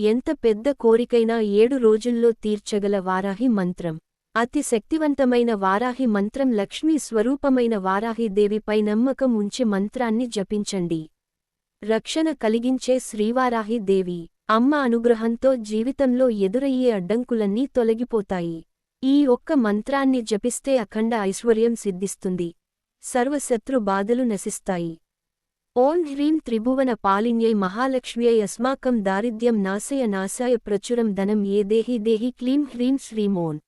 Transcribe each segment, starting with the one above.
ఎంత పెద్ద కోరికైనా ఏడు రోజుల్లో తీర్చగల వారాహి మంత్రం. అతి శక్తివంతమైన వారాహి మంత్రం లక్ష్మీ స్వరూపమైన వారాహిదేవిపై నమ్మకం ఉంచి మంత్రాన్ని జపించండి. రక్షణ కలిగించే శ్రీవారాహి దేవి అమ్మ అనుగ్రహంతో జీవితంలో ఎదురయ్యే అడ్డంకులన్నీ తొలగిపోతాయి. ఈ ఒక్క మంత్రాన్ని జపిస్తే అఖండ ఐశ్వర్యం సిద్ధిస్తుంది. సర్వశత్రు బాధలు నశిస్తాయి. ఓం హ్రీం త్రిభువన పాలిన్యై మహాలక్ష్మ్యై అస్మాకం దారిద్ర్యం నాశయ నాశాయ ప్రచురం ధనం ఏ దేహి దేహి క్లీం హ్రీం శ్రీమోన్.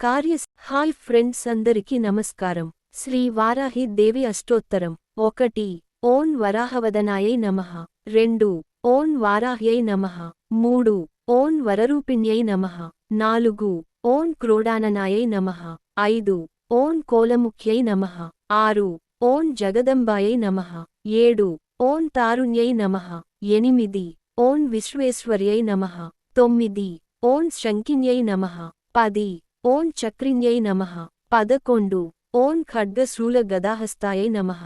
కార్య హాయ్ ఫ్రెండ్స్ అందరికీ నమస్కారం. శ్రీ వారాహి దేవి అష్టోత్తరం. ఒకటి. ఓం వరాహవదనాయై నమః. రెండు. ఓం వారాహ్యై నమః. మూడు. ఓం వరరూపిణ్యై నమః. నాలుగు. ఓం క్రోడాననాయై నమః. ఐదు. ఓం కోలముఖ్యై నమః. ఆరు. ఓం జగదంబాయై నమః. ఏడు. ఓం తారుణ్యై నమః. ఎనిమిది. ఓం విశ్వేశ్వర్యై నమః. తొమ్మిది. ఓం శంకిన్యై నమః. పది. ఓం చక్రిన్యై నమః. పదకొండు. ఓం ఖడ్గశూల గదాహస్తాయై నమః.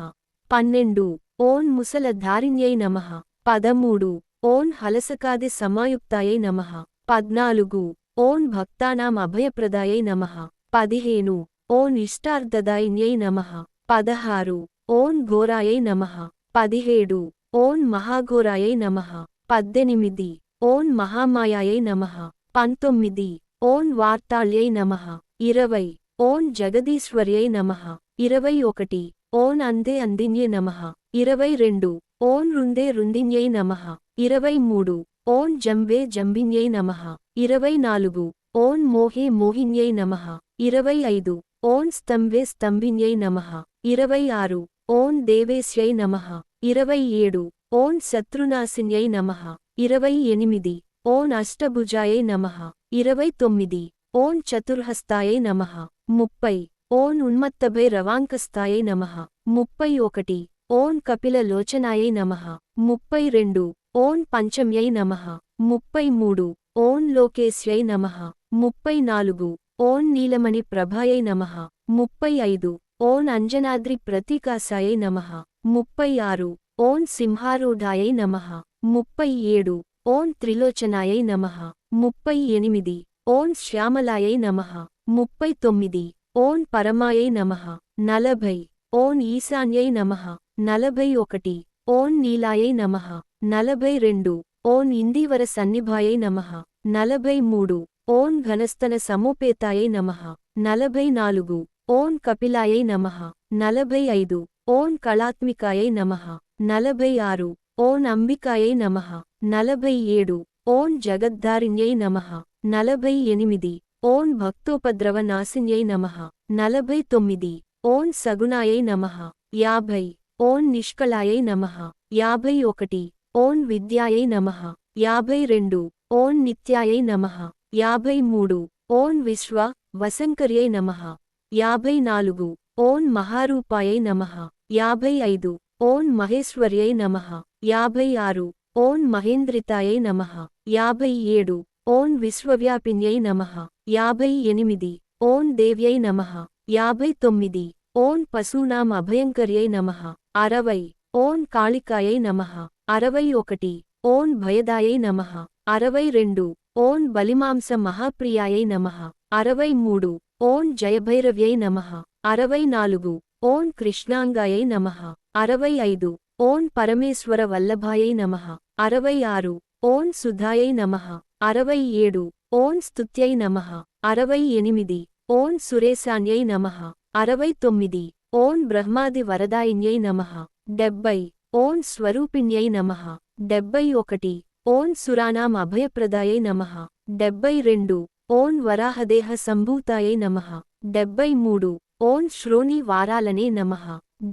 పన్నెండు. ఓం ముసలధారిణ్యై నమః. పదమూడు. ఓం హలసకాది సమాయుక్తాయై నమః. పద్నాలుగు. ఓం భక్తానాం అభయప్రదాయై నమః. పదిహేను. ఓం ఇష్టార్థదాయిన్యై నమః. పదహారు. ఓం ఘోరాయై నమః. పదిహేడు. ఓం మహాఘోరాయై నమః. పద్దెనిమిది. ఓం మహామాయాయై నమః. పంతొమ్మిది. ఓం వార్తాళ్యై నమః. ఇరవై. ఓం జగదీశ్వర్యై నమః. ఇరవై ఒకటి. ఓం అందే అందిన్యే నమః. ఇరవై రెండు. ఓం రుందే రుందిన్యై నమః. ఇరవై మూడు. ఓం జంబే జంబిన్యై నమః. ఇరవై నాలుగు. ఓం మోహే మోహిన్యై నమః. ఇరవై ఐదు. ఓం స్తంభే స్తంభిన్యై నమః. ఇరవై ఆరు. ఓం దేవేశ్యై నమః. ఇరవై ఏడు. ఓం శత్రునాశిన్యై నమః. ఇరవై ఎనిమిది. ఓం అష్టభుజాయై నమః. ఇరవై తొమ్మిది. ఓం చతుర్హస్తాయై నమః. ముప్పై. ఓం ఉన్మత్తభై రవాంకస్తాయై నమః. ముప్పై ఒకటి. ఓం కపిల లోచనాయై నమః. ముప్పై రెండు. ఓం పంచమ్యై నమః. ముప్పై మూడు. ఓం లోకేశ్యై నమః. ముప్పై నాలుగు. ఓం నీలమణి ప్రభాయై నమః. ముప్పై ఐదు. ఓం అంజనాద్రి ప్రతీకాసాయై నమః. ముప్పై ఆరు. ఓం సింహారూఢాయై నమః. ముప్పై ఏడు. ఓం త్రిలోచనాయై నమః. ముప్పై ఎనిమిది. ఓం శ్యామలాయై నమః. ముప్పై తొమ్మిది. ఓం పరమాయై నమః. నలభై. ఓం ఈశాన్యై నమః. నలభై ఒకటి. ఓం నీలాయై నమః. నలభై రెండు. ఓం ఇందీవర సన్నిభాయై నమః. నలభై మూడు. ఓం ఘనస్తన సమోపేతాయై నమః. నలభై నాలుగు ఓం కపిలాయై నమః. నలభై ఐదు ఓం కళాత్మికాయై నమః. నలభై ఆరు ఓం అంబికాయై నమః. నలభై ఏడు ఓం జగద్ధారిణ్యై నమః. నలభై ఎనిమిది ఓం భక్తోపద్రవ నాశిన్యై నమః. నలభై తొమ్మిది ఓం సగుణాయై నమః. యాభై. ఓం నిష్కళాయై నమః. యాభై ఒకటి ఓం విద్యాయై నమః. యాభై రెండు ఓం నిత్యాయై నమః. యాభై మూడు ఓం విశ్వ వసంకర్యై నమః. యాభై నాలుగు ఓం మహారూపాయై నమః. యాభై ఐదు ఓం మహేశ్వర్యై నమః. యాభై ఆరు ఓం మహేంద్రితాయై నమః. యాభై ఏడు ఓం విశ్వవ్యాపిన్యై నమః. యాభై ఎనిమిది ఓం దేవ్యై నమః. యాభై తొమ్మిది ఓం పశూనాం అభయంకర్యై నమః. అరవై. ఓం కాళికాయై నమః. అరవై ఒకటి ఓం భయదాయై నమః. అరవై రెండు ఓం బలిమాంస మహాప్రియాయై నమః. అరవై మూడు ఓం జయభైరవ్యై నమః. అరవై నాలుగు ఓం కృష్ణాంగాయై నమః. అరవై ఐదు ఓం పరమేశ్వర వల్లభాయై నమః. అరవై ఆరు ఓం సుధాయై నమః. అరవై ఏడు ఓం స్తుత్యై నమః. అరవై ఎనిమిది ఓం సురేశాన్యై నమః. అరవై తొమ్మిది ఓం బ్రహ్మాది వరదాయిన్యై నమః. డెబ్బై. ఓం స్వరూపిణ్యై నమః. డెబ్బై ఒకటి ఓం సురానాం అభయప్రదాయై నమః. డెబ్బై రెండు ఓం వరాహదేహ సంభూతాయై నమః. డెబ్బై మూడు ఓం శ్రోణి వారాలనే నమః.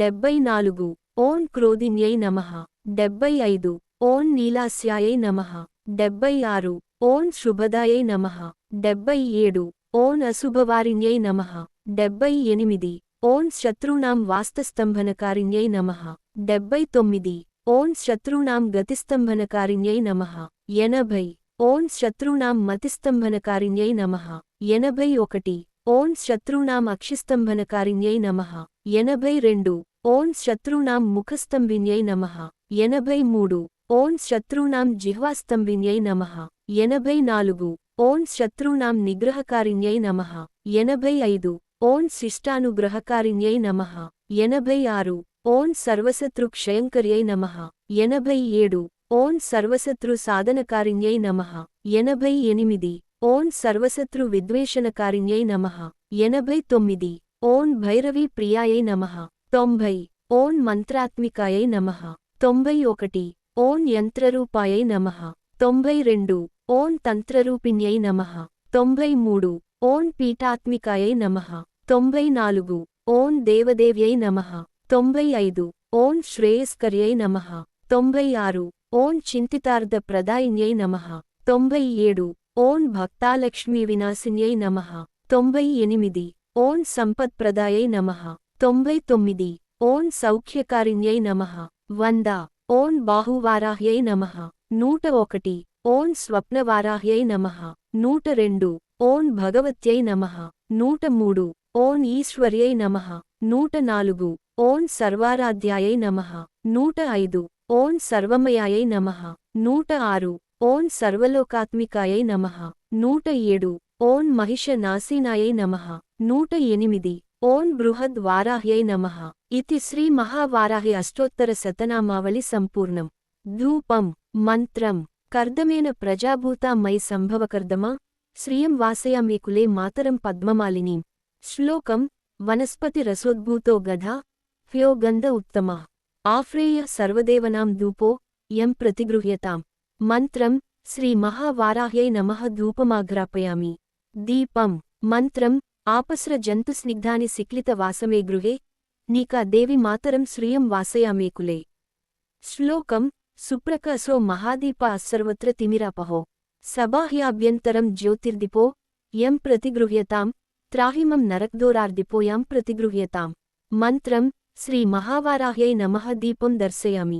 డెబ్బై నాలుగు ఓం క్రోధిన్యై నమః. డెబ్బై ఐదు ఓం నీలాస్యాయై నమః. డెబ్బై ఆరు ఓం శుభదాయై నమః. డెబ్బై ఏడు ఓం అశుభవారిణ్యై నమః. డెబ్బై ఎనిమిది ఓం శత్రుణాం వాస్తస్తంభనకారిణ్యై నమః. డెబ్బై తొమ్మిది ఓం శత్రూణాం గతిస్తంభనకారిణ్యై నమః. ఎనభై. ఓం శత్రూణాం మతిస్తంభనకారిణ్యై నమః. ఎనభై ఒకటి. ఓం శత్రూణాం అక్షిస్తంభనకారిణ్యై నమః. ఎనభై రెండు. ఓం శత్రూణాం ముఖస్తంభిన్యై నమః. ఎనభై మూడు. ఓం శత్రూణాం జిహ్వాస్తంభిన్యై నమః. ఎనభై నాలుగు. ఓం శత్రూణాం నిగ్రహకారిణ్యై నమః. ఎనభై ఐదు. ఓం శిష్టానుగ్రహకారిణ్యై నమః. ఎనభై ఆరు. ఓం సర్వశత్రు క్షయంకర్యై నమః. ఎనభై ఏడు. ఓం సర్వశత్రు సాధనకారిణ్యై నమః. ఎనభై ఎనిమిది. ఓం సర్వశత్రు విద్వేషణకారిణ్యై నమః. ఎనభై తొమ్మిది. ఓం భైరవి ప్రియాయై నమః. తొంభై. ఓం మంత్రాత్మికాయై నమః. తొంభై ఒకటి. ఓం యంత్రరూపాయై నమః. తొంభై రెండు. ఓం తంత్రరూపిణ్యై నమః. తొంభై మూడు. ఓం పీఠాత్మికాయై నమః. తొంభై నాలుగు. ఓం దేవదేవ్యై నమః. తొంభై ఐదు. ఓం శ్రేయస్కర్యై నమః. తొంభై ఆరు. ఓం చింతితార్థ ప్రదాయిన్యై నమః. తొంభై ఏడు. ఓం భక్తాలక్ష్మీ వినాశిన్యై నమః. తొంభై ఎనిమిది. ఓం సంపత్ప్రదాయై నమః. తొంభై తొమ్మిది. ఓం సౌఖ్యకారిణ్యై నమః. వంద. ఓం బాహువారాహ్యై నమః. నూట ఒకటి. ఓం స్వప్నవారాహ్యై నమః. నూట రెండు. ఓం భగవత్యై నమః. నూట మూడు. ఓం ఈశ్వర్యై నమః. నూట నాలుగు. ఓం సర్వారాధ్యాయై నమః. నూట ఐదు. ఓం సర్వమయాయై నమః. నూట ఆరు. ఓం సర్వలోకాత్మికాయై నమః. నూట ఏడు. ఓం మహిషనాశీనాయై నమః. నూట ఎనిమిది. ఓం బృహద్ వారాహ్యై నమః. ఇతి శ్రీ మహావారాహి అష్టోత్తర శతనామావళి సంపూర్ణం. ధూపం. మంత్రం. కర్దమేన ప్రజాభూతా మై సంభవకర్దమా? శ్రియం వాసయామేకులే మాతరం పద్మమాలిని. శ్లోకం. వనస్పతి రసోద్భూతో గధా. హ్యో గంధ ఉత్తమా ఆఫ్రేయ సర్వదేవనాం ధూపో యం ప్రతిగృహ్యతాం. మంత్రం శ్రీ మహావారాహ్యై నమ ధూపమాఘ్రాపయామి. దీపం మంత్రం ఆపస్ర జంతుస్నిగ్ధాని సిక్లిత వాసమే గృహే నీకా దేవి మాతరం శ్రియం వాసయామేకులే శ్లోకం సుప్రకసో మహాదీప అస్సర్వత్ర తిమిరాపహో. సబాహ్యాభ్యంతరం జ్యోతిర్దిపో యం ప్రతిగృహ్యతాం త్రాహిమం నరక్దోరార్దిపో యం ప్రతిగృహ్యతాం. మంత్రం శ్రీ మహావారాహ్యై నమః దీపం దర్శయామి